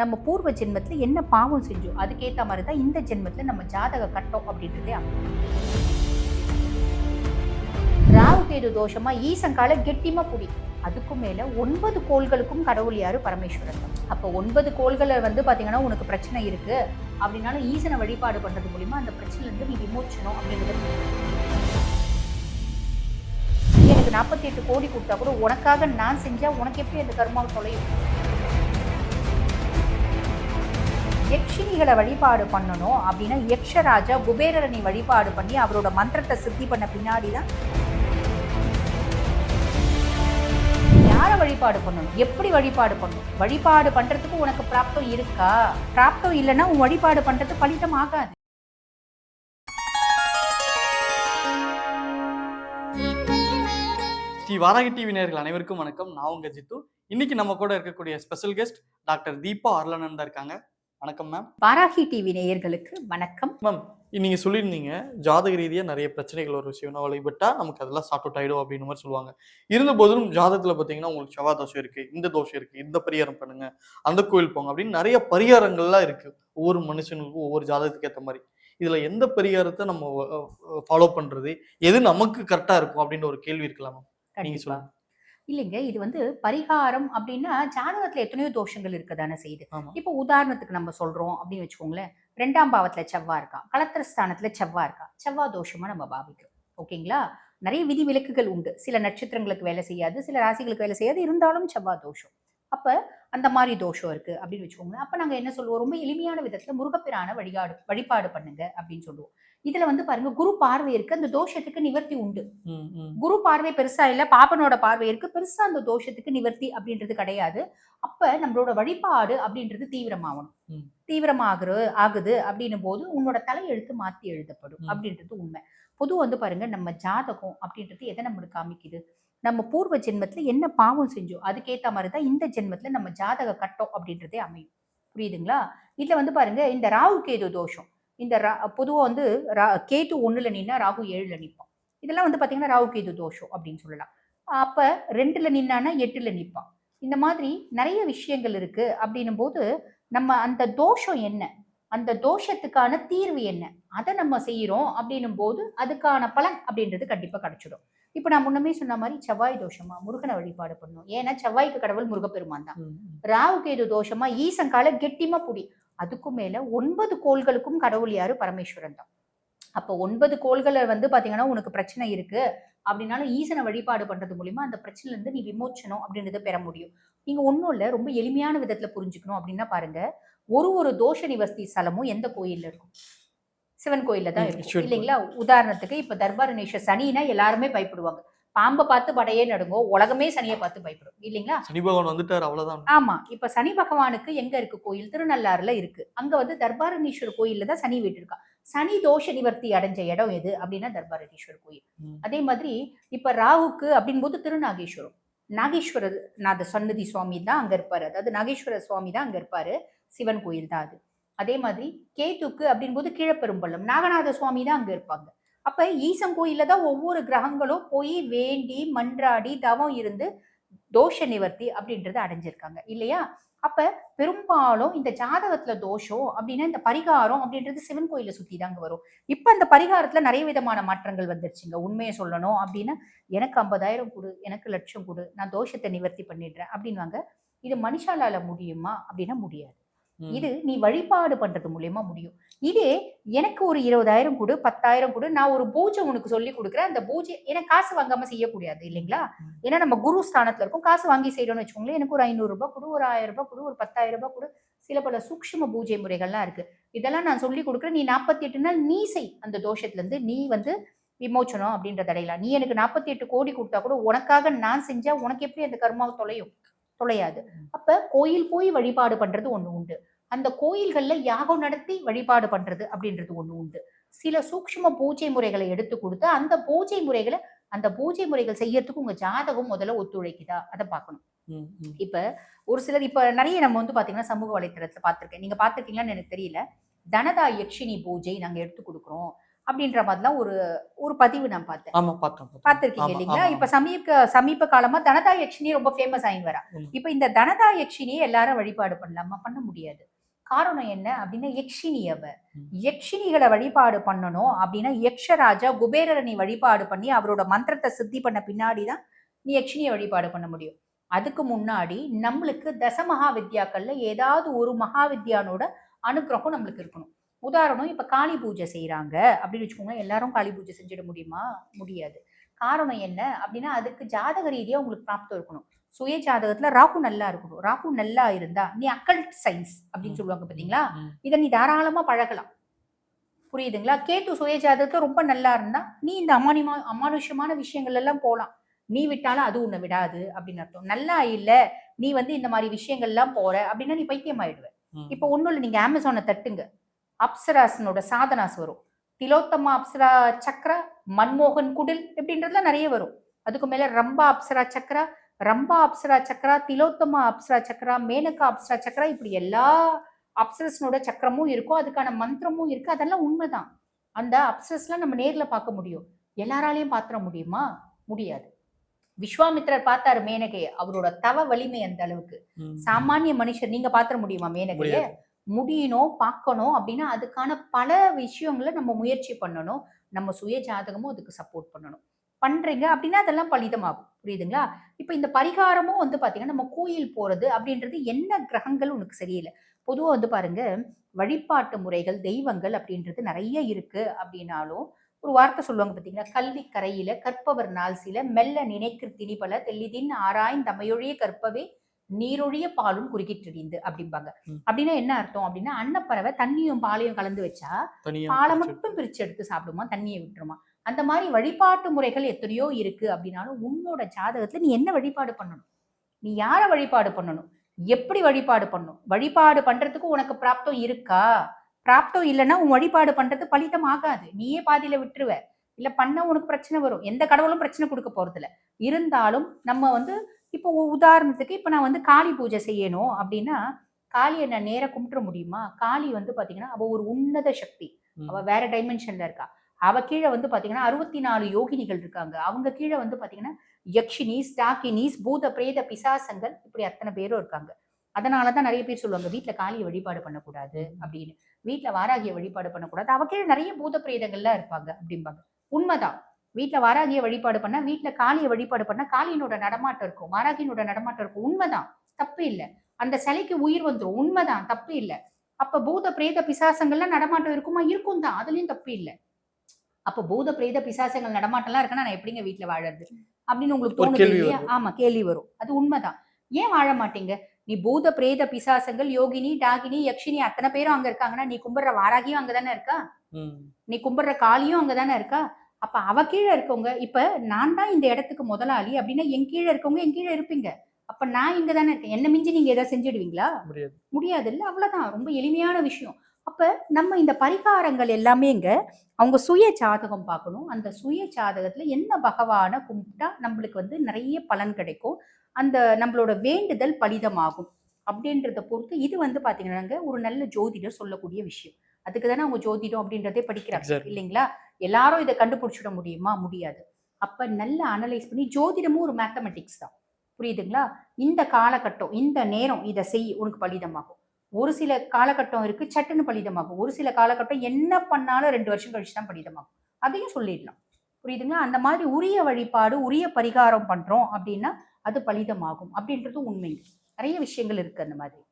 நம்ம பூர்வ ஜென்மத்தில் என்ன பாவம் செஞ்சோம்? அதுக்கேற்ற மாதிரி தான் இந்த ஜென்மத்தில் நம்ம ஜாதக கட்டோம் அப்படின்றதே அமையும். ராகு கேது தோஷமா ஈசங்கால கெட்டிமா புடி. அதுக்கும் மேல ஒன்பது கோள்களுக்கும் கடவுள் யார்? பரமேஸ்வரன் தான். அப்போ ஒன்பது கோள்களை வந்து பார்த்திங்கன்னா உனக்கு பிரச்சனை இருக்கு. அப்படின்னாலும் ஈசனை வழிபாடு பண்றது மூலியமா அந்த பிரச்சனைலேருந்து நீ விமோச்சனும் அப்படின்றது எனக்கு நாற்பத்தி எட்டு கோடி கொடுத்தா கூட உனக்காக நான் செஞ்சா உனக்கு எப்படி அந்த கர்மாவை தொலையும்? யக்ஷினிகளை வழிபாடு பண்ணணும் அப்படின்னா யக்ஷராஜா குபேரரை வழிபாடு பண்ணி அவரோட மந்திரத்தை சித்தி பண்ண பின்னாடி தான் யாரை வழிபாடு பண்ணணும்? எப்படி வழிபாடு பண்ணணும்? வழிபாடு பண்ணுறதுக்கு உனக்கு பிராப்தம் இருக்கா? பிராப்தம் இல்லைன்னா உன் வழிபாடு பண்ணுறது பலிதம் ஆகாது. ஸ்ரீ வாராகி டிவி நேர்கள் அனைவருக்கும் வணக்கம். நான் உங்க ஜித்து. இன்னைக்கு நம்ம கூட இருக்கக்கூடிய special guest doctor Deepa Arulananda இருக்காங்க. வணக்கம் மேம் வாராகி டிவி நேயர்களுக்கு வணக்கம். மேம் நீங்க சொல்லியிருந்தீங்க ஜாதக ரீதியா நிறைய பிரச்சனைகள் ஒரு விஷயம் வழிபட்டா நமக்கு அதெல்லாம் அவுட் ஆயிடும் அப்படின்னு மாதிரி சொல்லுவாங்க. இருந்த போதிலும் ஜாதகத்துல பாத்தீங்கன்னா உங்களுக்கு செவ்வாய் தோஷம் இருக்கு இந்த தோஷம் இருக்கு இந்த பரிகாரம் பண்ணுங்க அந்த கோயில் போங்க அப்படின்னு நிறைய பரிகாரங்கள்லாம் இருக்கு. ஒவ்வொரு மனுஷனுக்கும் ஒவ்வொரு ஜாதகத்துக்கு ஏற்ற மாதிரி. இதுல எந்த பரிகாரத்தை நம்ம ஃபாலோ பண்றது எது நமக்கு கரெக்டா இருக்கும் அப்படின்ற ஒரு கேள்வி இருக்கலாம் மேம் நீங்க சொல்லுங்க. இல்லைங்க இது வந்து பரிகாரம் அப்படின்னா ஜாதகத்துல எத்தனையோ தோஷங்கள் இருக்கதானே செய்யுது. இப்போ உதாரணத்துக்கு நம்ம சொல்றோம் அப்படின்னு வச்சுக்கோங்களேன் ரெண்டாம் பாவத்துல செவ்வாய் இருக்கா களத்திர ஸ்தானத்துல செவ்வாய் இருக்கா செவ்வாய் தோஷமா நம்ம பாவிக்கிறோம். ஓகேங்களா? நிறைய விதி விலக்குகள் உண்டு. சில நட்சத்திரங்களுக்கு வேலை செய்யாது சில ராசிகளுக்கு வேலை செய்யாது இருந்தாலும் செவ்வாய் தோஷம். அப்ப அந்த மாதிரி தோஷம் இருக்கு அப்படின்னு வச்சுக்கோங்களேன். அப்ப நாங்க என்ன சொல்லுவோம்? ரொம்ப எளிமையான விதத்துல முருகப்பிரான வழிபாடு வழிபாடு பண்ணுங்க அப்படின்னு சொல்லுவோம். இதுல வந்து பாருங்க குரு பார்வை இருக்கு அந்த தோஷத்துக்கு நிவர்த்தி உண்டு. குரு பார்வை பெருசா இல்ல பாப்பனோட பார்வை இருக்கு பெருசா அந்த தோஷத்துக்கு நிவர்த்தி அப்படின்றது கிடையாது. அப்ப நம்மளோட வழிபாடு அப்படின்றது தீவிரமாகணும். தீவிரமாகுற ஆகுது அப்படின்னும் போது உன்னோட தலையெழுத்து மாத்தி எழுதப்படும். அப்படின்றது உண்மை. பொது வந்து பாருங்க நம்ம ஜாதகம் அப்படின்றது எதை நம்மளுக்கு காமிக்குது? நம்ம பூர்வ ஜென்மத்தில் என்ன பாவம் செஞ்சோம் அதுக்கேத்த மாதிரி தான் இந்த ஜென்மத்தில் நம்ம ஜாதக கட்டம் அப்படின்றதே அமையும். புரியுதுங்களா? இதில் வந்து பாருங்க இந்த ராகு கேது தோஷம். இந்த ரா பொதுவாக வந்து ரா- கேது ஒன்றில் நின்னா ராகு ஏழில் நிற்பான் இதெல்லாம் வந்து பார்த்தீங்கன்னா ராகு கேது தோஷம் அப்படின்னு சொல்லலாம். அப்போ ரெண்டில் நின்னானா எட்டில் நிற்பான் இந்த மாதிரி நிறைய விஷயங்கள் இருக்குது அப்படின்னும் போது நம்ம அந்த தோஷம் என்ன? அந்த தோஷத்துக்கான தீர்வு என்ன? அதை நம்ம செய்கிறோம் அப்படின்னும் போது அதுக்கான பலன் அப்படின்றது கண்டிப்பாக கிடச்சிடும். இப்ப நான் முன்னமே சொன்ன மாதிரி செவ்வாய் தோஷமா? முருகனை வழிபாடு பண்ணணும். ஏன்னா செவ்வாய்க்கு கடவுள் முருகப்பெருமான் தான். ராகு கேது தோஷமா? ஈசங்கால கெட்டிமா புடி. அதுக்கும் மேல ஒன்பது கோள்களுக்கும் கடவுள் யாரு? பரமேஸ்வரன் தான். அப்போ ஒன்பது கோள்களை வந்து பாத்தீங்கன்னா உனக்கு பிரச்சனை இருக்கு. அப்படின்னாலும் ஈசனை வழிபாடு பண்றது மூலியமா அந்த பிரச்சனைல இருந்து நீ விமோச்சனம் அப்படின்றத பெற முடியும். நீங்க ஒண்ணும் இல்ல ரொம்ப எளிமையான விதத்துல புரிஞ்சுக்கணும் அப்படின்னா பாருங்க. ஒரு ஒரு தோஷ நிவர்த்தி ஸ்தலமும் எந்த கோயில்ல இருக்கும்? சிவன் கோயில்ல தான் இருக்கும். இல்லைங்களா? உதாரணத்துக்கு இப்ப தர்பாரணேஸ்வர் சனினா எல்லாருமே பயப்படுவாங்க. பாம்பை பார்த்து படையே நடுங்கும் உலகமே சனியை பார்த்து பயப்படும். இல்லைங்களா? சனி பகவான் வந்துட்டார் அவ்வளவுதான். ஆமா. இப்ப சனி பகவானுக்கு எங்க இருக்கு கோயில்? திருநள்ளாறுல இருக்கு. அங்க வந்து தர்பாரணீஸ்வரர் கோயில்ல தான் சனி வீட்டு இருக்கா? சனி தோஷ நிவர்த்தி அடைஞ்ச இடம் எது அப்படின்னா தர்பாரணீஸ்வரர் கோயில். அதே மாதிரி இப்ப ராகுக்கு அப்படின் போது திருநாகேஸ்வரம் நாகேஸ்வரர் நாத சன்னதி சுவாமி தான் அங்க இருப்பாரு. அதாவது நாகேஸ்வரர் சுவாமி தான் அங்க இருப்பாரு. சிவன் கோயில் தான் அது. அதே மாதிரி கேத்துக்கு அப்படின்போது கீழப்பெரும்பள்ளம். நாகநாத சுவாமி தான் அங்கே இருப்பாங்க. அப்ப ஈசன் கோயிலில் தான் ஒவ்வொரு கிரகங்களும் போய் வேண்டி மன்றாடி தவம் இருந்து தோஷ நிவர்த்தி அப்படின்றத அடைஞ்சிருக்காங்க. இல்லையா? அப்ப பெரும்பாலும் இந்த ஜாதகத்துல தோஷம் அப்படின்னா இந்த பரிகாரம் அப்படின்றது சிவன் கோயிலை சுத்தி தாங்க வரும். இப்ப அந்த பரிகாரத்துல நிறைய விதமான மாற்றங்கள் வந்துருச்சுங்க. உண்மையை சொல்லணும் அப்படின்னா எனக்கு ஐம்பதாயிரம் கொடு எனக்கு லட்சம் கொடு நான் தோஷத்தை நிவர்த்தி பண்ணிடுறேன் அப்படின்வாங்க இது மனுஷாலால முடியுமா அப்படின்னா முடியாது. இது நீ வழிபாடு பண்றது மூலியமா முடியும். இதே எனக்கு ஒரு இருபதாயிரம் கொடு பத்தாயிரம் கொடு நான் ஒரு பூஜை உனக்கு சொல்லி கொடுக்குறேன். அந்த பூஜை எனக்கு காசு வாங்காம செய்யக்கூடாது இல்லைங்களா. ஏன்னா நம்ம குரு ஸ்தானத்துல இருக்கும். காசு வாங்கி செய்யறோம்னு வச்சுக்கோங்களேன். எனக்கு ஒரு ஐநூறு ரூபாய் கொடு ஒரு ஆயிரம் ரூபாய் கொடு ஒரு பத்தாயிரம் ரூபாய் கொடு. சில பல சூக்ஷ்ம பூஜை முறைகள்லாம் இருக்கு. இதெல்லாம் நான் சொல்லி கொடுக்குறேன். நீ நாற்பத்தி எட்டு நாள் நீ செய். அந்த தோஷத்துல இருந்து நீ வந்து விமோச்சனம் அப்படின்றத அடையலாம். நீ எனக்கு நாற்பத்தி எட்டு கோடி கொடுத்தா கூட உனக்காக நான் செஞ்சா உனக்கு எப்படி அந்த கர்மாவை தொலையும்? தொலையாது. அப்ப கோயில் போய் வழிபாடு பண்றது ஒண்ணு உண்டு. அந்த கோயில்கள்ல யாகம் நடத்தி வழிபாடு பண்றது அப்படின்றது ஒண்ணு உண்டு. சில சூக்ஷ்ம பூஜை முறைகளை எடுத்து கொடுத்து அந்த பூஜை முறைகளை அந்த பூஜை முறைகள் செய்யறதுக்கு உங்க ஜாதகம் முதல்ல ஒத்துழைக்குதா? அதை பார்க்கணும். இப்ப ஒரு சிலர் இப்ப நிறைய நம்ம வந்து பாத்தீங்கன்னா சமூக வலைத்தளத்துல பார்த்திருக்கேன். நீங்க பார்த்திருக்கீங்களான்னு எனக்கு தெரியல. தனதா யக்ஷினி பூஜை நாங்க எடுத்து கொடுக்குறோம். அப்படின்ற மாதிரிலாம் ஒரு ஒரு பதிவு நான் பார்த்தேன். ஆமா பார்த்தேன் பார்த்தேன். பார்த்திருக்கீங்க இல்லைங்களா? இப்ப சமீப சமீப காலமா தனதா யக்ஷினி ரொம்ப ஃபேமஸ் ஆகி வரா. இப்ப இந்த தனதா யக்ஷினியை எல்லாரும் வழிபாடு பண்ணலாமா? பண்ண முடியாது. காரணம் என்ன அப்படின்னா யக்ஷினி அவ. யக்ஷினிகளை வழிபாடு பண்ணணும் அப்படின்னா யக்ஷராஜா குபேரரை நீ வழிபாடு பண்ணி அவரோட மந்திரத்தை சித்தி பண்ண பின்னாடி தான் நீ யக்ஷினியை வழிபாடு பண்ண முடியும். அதுக்கு முன்னாடி நம்மளுக்கு தசமகா வித்யாக்கள்ல ஏதாவது ஒரு மகாவித்யானோட அனுக்கிரகம் நம்மளுக்கு இருக்கணும். உதாரணம் இப்ப காளி பூஜை செய்றாங்க அப்படின்னு வச்சுக்கோங்களேன் எல்லாரும் காளி பூஜை செஞ்சிட முடியுமா? முடியாது. காரணம் என்ன அப்படின்னா அதுக்கு ஜாதக ரீதியா உங்களுக்கு பிராப்தம் இருக்கணும். சுய ஜாதகத்துல ராகு நல்லா இருக்கணும். ராகு நல்லா இருந்தா நீ அக்கல்ட் சயின்ஸ் அப்படின்னு சொல்லுவாங்க பாத்தீங்களா? ம். இதை நீ தாராளமா பழகலாம். புரியுதுங்களா? கேத்து சுய ஜாதகத்துல ரொம்ப நல்லா இருந்தா நீ இந்த அமானிமா அமானுஷ்யமான விஷயங்கள் எல்லாம் போலாம். நீ விட்டாலும் அது உன்னை விடாது அப்படின்னு அர்த்தம். நல்லா இல்ல நீ வந்து இந்த மாதிரி விஷயங்கள் எல்லாம் போற அப்படின்னா நீ பைத்தியம் ஆயிடுவ ம். இப்போ ஒண்ணும் இல்லை நீங்க அமேசானை தட்டுங்க. அப்சராசனோட சாதனாஸ் வரும். திலோத்தமா அப்சரா சக்ரா மன்மோகன் குடில் இப்படின்றதுலாம் நிறைய வரும். அதுக்கு மேல ரம்பா அப்சரா சக்ரா ரம்பா அப்சரா சக்ரா திலோத்தமா அப்சரா சக்ரா மேனகா அப்சரா சக்ரா இப்படி எல்லா அப்சரஸ்னோட சக்கரமும் இருக்கும். அதுக்கான மந்திரமும் இருக்கு. அதெல்லாம் உண்மைதான். அந்த அப்சரஸ்லாம் நம்ம நேர்ல பார்க்க முடியும். எல்லாராலையும் பாத்திர முடியுமா? முடியாது. விஸ்வாமித்திரர் பார்த்தாரு மேனகையை. அவரோட தவ வலிமை அந்த அளவுக்கு. சாமானிய மனுஷர் நீங்க பாத்திர முடியுமா மேனகையை. முடியணும் பார்க்கணும் அப்படின்னா அதுக்கான பல விஷயங்களை நம்ம முயற்சி பண்ணணும். நம்ம சுய ஜாதகமும் அதுக்கு சப்போர்ட் பண்ணணும். பண்றீங்க அப்படின்னா அதெல்லாம் பலிதமாகும். புரியுதுங்களா? இப்போ இந்த பரிகாரமும் வந்து பார்த்தீங்கன்னா நம்ம கோயில் போறது அப்படின்றது என்ன கிரகங்கள் உனக்கு சரியில்லை? பொதுவாக வந்து பாருங்க வழிபாட்டு முறைகள் தெய்வங்கள் அப்படின்றது நிறைய இருக்கு அப்படின்னாலும் ஒரு வார்த்தை சொல்லுவாங்க பார்த்தீங்கன்னா கல்வி கரையில கற்பவர் நாள் சில மெல்ல நினைக்கிற திணிபல தெல்லிதின் ஆராய்ந்தமையொழிய கற்பவே நீரொழிய பாலும் குறுக்கிட்டிடிந்து அப்படிம்பாங்க. அப்படின்னா என்ன அர்த்தம் அப்படின்னா அன்னப்பறவை தண்ணியும் பாலையும் கலந்து வச்சா பாலை மட்டும் பிரிச்சு எடுத்து சாப்பிடுமா? தண்ணியை விட்டுருமா? அந்த மாதிரி வழிபாட்டு முறைகள் எத்தனையோ இருக்கு அப்படின்னாலும் உன்னோட ஜாதகத்துல நீ என்ன வழிபாடு பண்ணணும்? நீ யார வழிபாடு பண்ணணும்? எப்படி வழிபாடு பண்ணணும்? வழிபாடு பண்றதுக்கு உனக்கு பிராப்தம் இருக்கா? பிராப்தம் இல்லைன்னா உன் வழிபாடு பண்றது பலிதம் ஆகாது. நீயே பாதியில விட்டுருவ. இல்ல பண்ண உனக்கு பிரச்சனை வரும். எந்த கடவுளும் பிரச்சனை கொடுக்க போறது இல்ல இருந்தாலும் நம்ம வந்து இப்போ உதாரணத்துக்கு இப்போ நான் வந்து காளி பூஜை செய்யணும் அப்படின்னா காளியை நான் நேரா கும்பிட முடியுமா? காளி வந்து பாத்தீங்கன்னா அவ ஒரு உன்னத சக்தி. ம். அவ வேற டைமென்ஷன்ல இருக்கா. அவ கீழே வந்து பாத்தீங்கன்னா அறுபத்தி நாலு யோகினிகள் இருக்காங்க. அவங்க கீழே வந்து பாத்தீங்கன்னா யக்ஷினிஸ் டாக்கினிஸ் பூத பிரேத பிசாசங்கள் இப்படி அத்தனை பேரும் இருக்காங்க. அதனாலதான் நிறைய பேர் சொல்லுவாங்க வீட்ல காளியை வழிபாடு பண்ணக்கூடாது அப்படின்னு. வீட்ல வாராகிய வழிபாடு பண்ணக்கூடாது. அவ கீழே நிறைய பூத பிரேதங்கள்லாம் இருப்பாங்க அப்படிம்பாங்க. உண்மைதான். வீட்ல வாராகிய வழிபாடு பண்ணா வீட்ல காளியை வழிபாடு பண்ணா காளியினோட நடமாட்டம் இருக்கும். வாராகியினோட நடமாட்டம் இருக்கும். உண்மைதான். தப்பு இல்ல. அந்த சிலைக்கு உயிர் வந்துரும். உண்மைதான். தப்பு இல்ல. அப்ப பூத பிரேத பிசாசங்கள்லாம் நடமாட்டம் இருக்குமா? இருக்கும் தான் அதுலயும் தப்பு இல்ல. அப்ப பூத பிரேத பிசாசங்கள் நடமாட்டம்லாம் இருக்குன்னா நான் எப்படிங்க வீட்ல வாழறது? அப்படின்னு உங்களுக்கு தோணுது இல்லையா? வருது. ஆமா கேள்வி வரும். அது உண்மைதான். ஏன் வாழ மாட்டீங்க? நீ பூத பிரேத பிசாசங்கள் யோகினி டாகினி யக்ஷினி அத்தனை பேரும் அங்க இருக்காங்கன்னா நீ கும்பிடுற வாராகியும் அங்கதானே இருக்கா. நீ கும்பிடுற காளியும் அங்கதானே இருக்கா? அப்ப அவ கீழே இருக்கவங்க இப்ப நான் தான் இந்த இடத்துக்கு முதலாளி அப்படின்னா என் கீழே இருக்கவங்க என் கீழே இருப்பீங்க. அப்ப நான் இங்க தானே இருக்கேன். என்ன மிஞ்சி நீங்க ஏதாவது செஞ்சிடுவீங்களா? முடியாது. இல்ல அவ்வளவுதான். ரொம்ப எளிமையான விஷயம். அப்ப நம்ம இந்த பரிகாரங்கள் எல்லாமேங்க அவங்க சுய ஜாதகம் பார்க்கணும். அந்த சுய ஜாதகத்துல என்ன பகவானை கும்பிட்டா நம்மளுக்கு வந்து நிறைய பலன் கிடைக்கும். அந்த நம்மளோட வேண்டுதல் பலிதமாகும். அப்படின்றத பொறுத்து இது வந்து பாத்தீங்கன்னாங்க ஒரு நல்ல ஜோதிடர் சொல்லக்கூடிய விஷயம். அதுக்கு தானே அவங்க ஜோதிடம் அப்படின்றதே படிக்கிறாங்க. இல்லைங்களா? எல்லாரும் இதை கண்டுபிடிச்சிட முடியுமா? முடியாது. அப்போ நல்லா அனலைஸ் பண்ணி ஜோதிடமும் ஒரு மேத்தமெட்டிக்ஸ் தான். புரியுதுங்களா? இந்த காலகட்டம் இந்த நேரம் இதை செய் உனக்கு பலிதமாகும். ஒரு சில காலகட்டம் இருக்கு சட்டுன்னு பலிதமாகும். ஒரு சில காலகட்டம் என்ன பண்ணாலும் ரெண்டு வருஷம் கழிச்சு தான் பலிதமாகும். அதையும் சொல்லிடலாம். புரியுதுங்களா? அந்த மாதிரி உரிய வழிபாடு உரிய பரிகாரம் பண்றோம் அப்படின்னா அது பலிதமாகும். அப்படின்றது உண்மை நிறைய விஷயங்கள் இருக்கு அந்த மாதிரி.